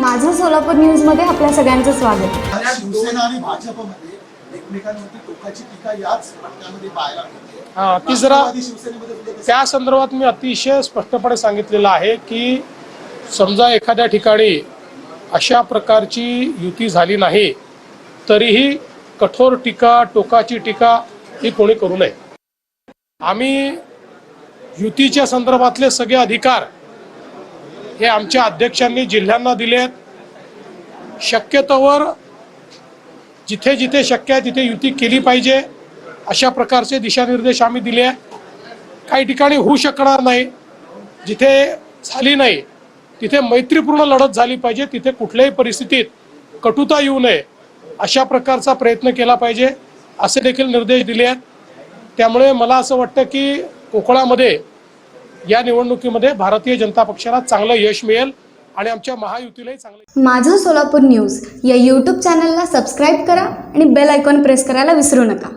माझं सोलापूर न्यूजमध्ये आपल्या सगळ्यांचं स्वागत. शिवसेना आणि भाजपमध्ये एकमेकांवरती टोकाची टीका याच पट्ट्यामध्ये पाहायला मिळते. हा, ती जरा राष्ट्रवादी शिवसेनेमध्ये सुद्धा तसं त्या संदर्भात मी अतिशय स्पष्टपणे सांगितलेलं आहे की समजा एखाद्या ठिकाणी अशा प्रकारची युती झाली नाही तरीही कठोर टीका टोकाची टीका ही कोणी करू नये. आम्ही युतीच्या संदर्भातले सगळे अधिकार हे आमच्या अध्यक्षांनी जिल्ह्यांना दिले आहेत. शक्यतोवर जिथे जिथे शक्य आहे तिथे युती केली पाहिजे अशा प्रकारचे दिशानिर्देश आम्ही दिले आहे काही ठिकाणी होऊ शकणार नाही. जिथे झाली नाही तिथे मैत्रीपूर्ण लढत झाली पाहिजे तिथे कुठल्याही परिस्थितीत कटुता येऊ नये अशा प्रकारचा प्रयत्न केला पाहिजे असे देखील निर्देश दिले आहेत. त्यामुळे मला असं वाटतं की कोकणामध्ये या निवडणुकीमध्ये भारतीय जनता पक्षाला चांगलं यश मिळेल आणि आमच्या महायुतीलाही चांगलं माझं सोलापूर न्यूज या यूट्यूब चॅनलला सबस्क्राईब करा आणि बेल आयकॉन प्रेस करायला विसरू नका.